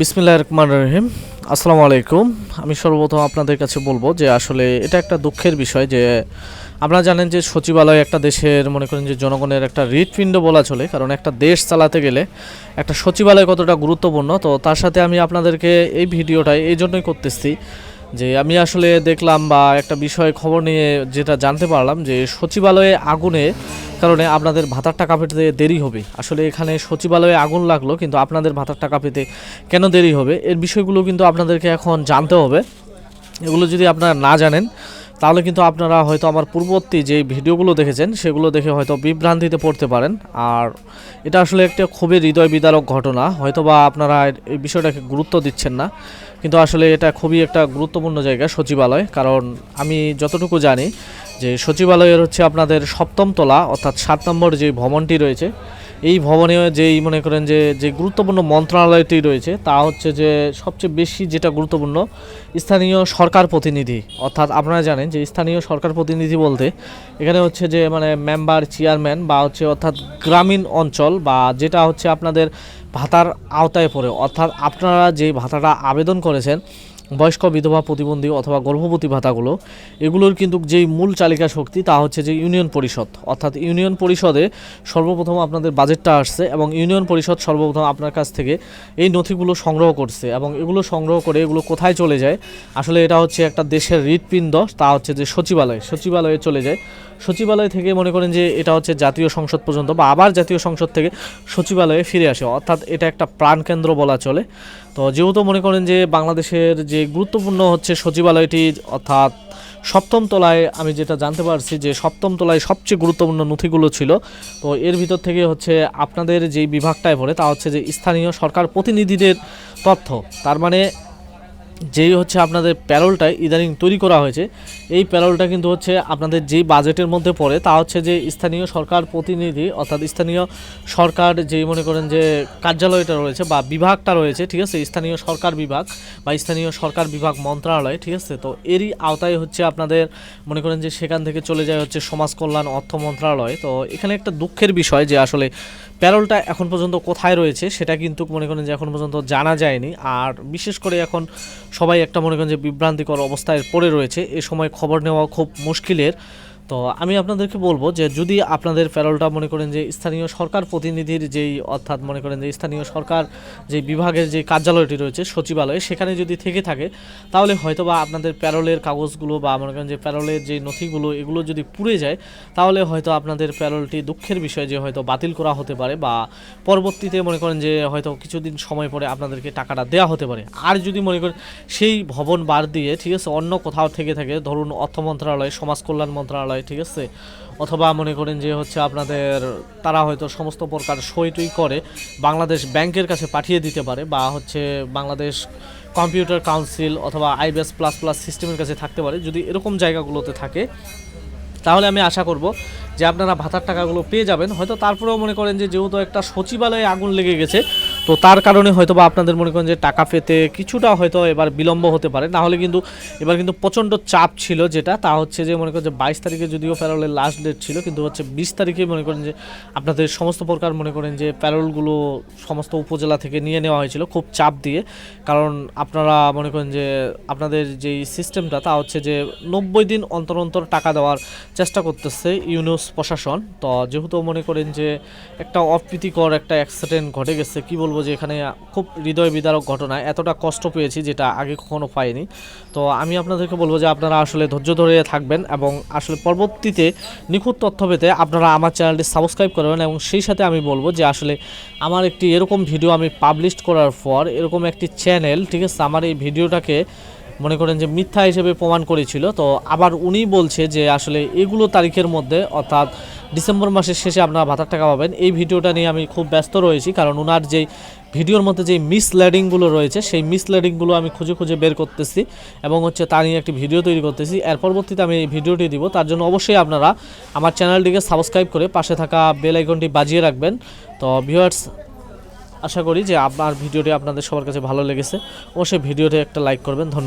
বিসমিল্লাহ রহমান রহিম। আসসালামু আলাইকুম। আমি সর্বপ্রথম আপনাদের কাছে বলব যে আসলে এটা একটা দুঃখের বিষয় যে আপনারা জানেন যে সচিবালয় একটা দেশের, মনে করেন যে জনগণের একটা হৃৎপিণ্ড বলা চলে, কারণ একটা দেশ চালাতে গেলে একটা সচিবালয় কতটা গুরুত্বপূর্ণ। তো তার সাথে আমি আপনাদেরকে এই ভিডিওটাই এই জন্যই করতেছি যে আমি আসলে দেখলাম বা একটা বিষয় খবর নিয়ে যেটা জানতে পারলাম যে সচিবালয়ে আগুনে কারণে আপনাদের ভাতার টাকা পেতে দেরি হবে। আসলে এখানে সচিবালয়ে আগুন লাগল, কিন্তু আপনাদের ভাতার টাকা পেতে কেন দেরি হবে? এর বিষয়গুলো কিন্তু আপনাদেরকে এখন জানতে হবে। এগুলো যদি আপনারা না জানেন তাহলে কিন্তু আপনারা হয়তো আমার পূর্ববর্তী যে ভিডিওগুলো দেখেছেন, সেগুলো দেখে হয়তো বিভ্রান্তিতে পড়তে পারেন। আর এটা আসলে একটা খুবই হৃদয় বিদারক ঘটনা। হয়তো বা আপনারা এই বিষয়টাকে গুরুত্ব দিচ্ছেন না। কিন্তু আসলে এটা খুবই একটা গুরুত্বপূর্ণ জায়গা সচিবালয়। কারণ আমি যতটুকু জানি যে সচিবালয়ের হচ্ছে আপনাদের সপ্তম তলা, অর্থাৎ সাত নম্বর যে ভবনটি রয়েছে এই ভবনে যেই মনে করেন যে যে গুরুত্বপূর্ণ মন্ত্রণালয়টি রয়েছে, তা হচ্ছে যে সবচেয়ে বেশি যেটা গুরুত্বপূর্ণ, স্থানীয় সরকার প্রতিনিধি। অর্থাৎ আপনারা জানেন যে স্থানীয় সরকার প্রতিনিধি বলতে এখানে হচ্ছে যে মানে মেম্বার, চেয়ারম্যান বা হচ্ছে অর্থাৎ গ্রামীণ অঞ্চল বা যেটা হচ্ছে আপনাদের ভাতার আওতায় পড়ে। অর্থাৎ আপনারা যে ভাতাটা আবেদন করেছেন বয়স্ক বিধবা প্রতিবন্ধী অথবা গর্ভবতী ভাতাগুলো, এগুলোর কিন্তু যেই মূল চালিকা শক্তি তা হচ্ছে যে ইউনিয়ন পরিষদ। অর্থাৎ ইউনিয়ন পরিষদে সর্বপ্রথম আপনাদের বাজেটটা আসছে এবং ইউনিয়ন পরিষদ সর্বপ্রথম আপনার কাছ থেকে এই নথিগুলো সংগ্রহ করছে এবং এগুলো সংগ্রহ করে এগুলো কোথায় চলে যায়, আসলে এটা হচ্ছে একটা দেশের হৃৎপিণ্ড, তা হচ্ছে যে সচিবালয়, সচিবালয়ে চলে যায়। সচিবালয় থেকে মনে করেন যে এটা হচ্ছে জাতীয় সংসদ পর্যন্ত বা আবার জাতীয় সংসদ থেকে সচিবালয়ে ফিরে আসে। অর্থাৎ এটা একটা প্রাণকেন্দ্র বলা চলে। তো যেহেতু মনে করেন যে বাংলাদেশের যে গুরুত্বপূর্ণ হচ্ছে সচিবালয়টি, অর্থাৎ সপ্তম তলায় আমি যেটা জানতে পারছি যে সপ্তম তলায় সবচেয়ে গুরুত্বপূর্ণ নথিগুলো ছিল, তো এর ভিতর থেকে হচ্ছে আপনাদের যে বিভাগটায় পড়ে তা হচ্ছে যে স্থানীয় সরকার প্রতিনিধিদের তথ্য। তার মানে যেই হচ্ছে আপনাদের প্যারোলটা ইদানিং তৈরি করা হয়েছে, এই প্যারোলটা কিন্তু হচ্ছে আপনাদের যেই বাজেটের মধ্যে পড়ে তা হচ্ছে যে স্থানীয় সরকার প্রতিনিধি অর্থাৎ স্থানীয় সরকার যেই মনে করেন যে কার্যালয়টা রয়েছে বা বিভাগটা রয়েছে, ঠিক আছে, স্থানীয় সরকার বিভাগ বা স্থানীয় সরকার বিভাগ মন্ত্রণালয়, ঠিক আছে, তো এরই আওতায় হচ্ছে আপনাদের মনে করেন যে সেখান থেকে চলে যায় হচ্ছে সমাজ কল্যাণ অর্থ মন্ত্রণালয়, তো এখানে একটা দুঃখের বিষয় যে আসলে প্যারোলটা এখন পর্যন্ত কোথায় রয়েছে সেটা কিন্তু মনে করেন যে এখন পর্যন্ত জানা যায়নি, আর বিশেষ করে এখন সবাই একটা মনে করেন যে বিভ্রান্তিকর অবস্থায় পড়ে রয়েছে। এ সময় খবর নেওয়া খুব মুশকিলের। তো আমি আপনাদেরকে বলব যে যদি আপনাদের প্যারোলটা মনে করেন যে স্থানীয় সরকার প্রতিনিধির যেই, অর্থাৎ মনে করেন যে স্থানীয় সরকার যে বিভাগের যে কার্যালয়টি রয়েছে, সচিবালয়, সেখানে যদি থেকে থাকে, তাহলে হয়তো বা আপনাদের প্যারোলের কাগজগুলো বা মনে করেন যে প্যারোলের যে নথিগুলো, এগুলো যদি পুড়ে যায়, তাহলে হয়তো আপনাদের প্যারোলটি দুঃখের বিষয় যে হয়তো বাতিল করা হতে পারে বা পরবর্তীতে মনে করেন যে হয়তো কিছুদিন সময় পরে আপনাদেরকে টাকাটা দেওয়া হতে পারে। আর যদি মনে করেন সেই ভবন বার দিয়ে, ঠিক আছে, অন্য কোথাও থেকে থাকে, ধরুন অর্থ মন্ত্রণালয় সমাজ কল্যাণ মন্ত্রণালয় ঠিক আছে? অথবা মনে করেন যে হচ্ছে আপনাদের, তারা হয়তো সমস্ত প্রকার সই টই করে, বাংলাদেশ ব্যাংকের কাছে পাঠিয়ে দিতে পারে বা হচ্ছে বাংলাদেশ কম্পিউটার কাউন্সিল অথবা আইবিএস প্লাস প্লাস সিস্টেমের কাছে থাকতে পারে। যদি এরকম জায়গাগুলোতে থাকে, তাহলে আমি আশা করব যে আপনারা ভাতার টাকাগুলো পেয়ে যাবেন। হয়তো তারপরেও মনে করেন যে যেহেতু একটা সচিবালয়ে আগুন লেগে গেছে তো তার কারণে হয়তো বা আপনাদের মনে করেন যে টাকা পেতে কিছুটা হয়তো এবার বিলম্ব হতে পারে। না হলে কিন্তু এবার কিন্তু প্রচণ্ড চাপ ছিল যেটা। তা হচ্ছে যে মনে করেন যে বাইশ তারিখে যদিও প্যারোলের লাস্ট ডেট ছিল, কিন্তু হচ্ছে বিশ তারিখে মনে করেন যে আপনাদের সমস্ত প্রকার মনে করেন যে প্যারোলগুলো সমস্ত উপজেলা থেকে নিয়ে নেওয়া হয়েছিল খুব চাপ দিয়ে। কারণ আপনারা মনে করেন যে আপনাদের যেই সিস্টেমটা তা হচ্ছে যে নব্বই দিন অন্তর অন্তর টাকা দেওয়ার চেষ্টা করতেছে ইউনুস প্রশাসন। তো যেহেতু মনে করেন যে একটা অপ্রীতিকর একটা অ্যাক্সিডেন্ট ঘটে গেছে, কি বলব যে এখানে খুব হৃদয় বিদারক ঘটনা, এতটা কষ্ট পেয়েছি যেটা আগে কখনো পাইনি। তো আমি আপনাদেরকে বলব যে আপনারা আসলে ধৈর্য ধরে থাকবেন এবং আসলে পরবর্তীতে নিখুঁত তথ্য পেতে আপনারা আমার চ্যানেলটি সাবস্ক্রাইব করবেন এবং সেই সাথে আমি বলব যে আসলে আমার একটি এরকম ভিডিও আমি পাবলিশ করার পর এরকম একটি চ্যানেল, ঠিক আছে, আমার এই ভিডিওটাকে মনে করেন যে মিথ্যা হিসেবে প্রমাণ করেছিল, তো আবার উনি বলছে যে আসলে এগুলো তারিখের মধ্যে, অর্থাৎ ডিসেম্বর মাসের শেষে আপনারা ভাতার টাকা পাবেন। এই ভিডিওটা নিয়ে আমি খুব ব্যস্ত রয়েছি, কারণ ওনার যেই ভিডিওর মধ্যে যেই মিসলেডিংগুলো রয়েছে, সেই মিসলেডিংগুলো আমি খুঁজে খুঁজে বের করতেছি এবং হচ্ছে তা নিয়ে একটি ভিডিও তৈরি করতেছি। এর পরবর্তীতে আমি এই ভিডিওটি দিব, তার জন্য অবশ্যই আপনারা আমার চ্যানেলটিকে সাবস্ক্রাইব করে পাশে থাকা বেল আইকনটি বাজিয়ে রাখবেন। তো ভিউয়ার্স আশা করি যে আপনার ভিডিওটি আপনাদের সবার কাছে ভালো লেগেছে। অবশ্যই ভিডিওটি একটা লাইক করবেন। ধন্যবাদ।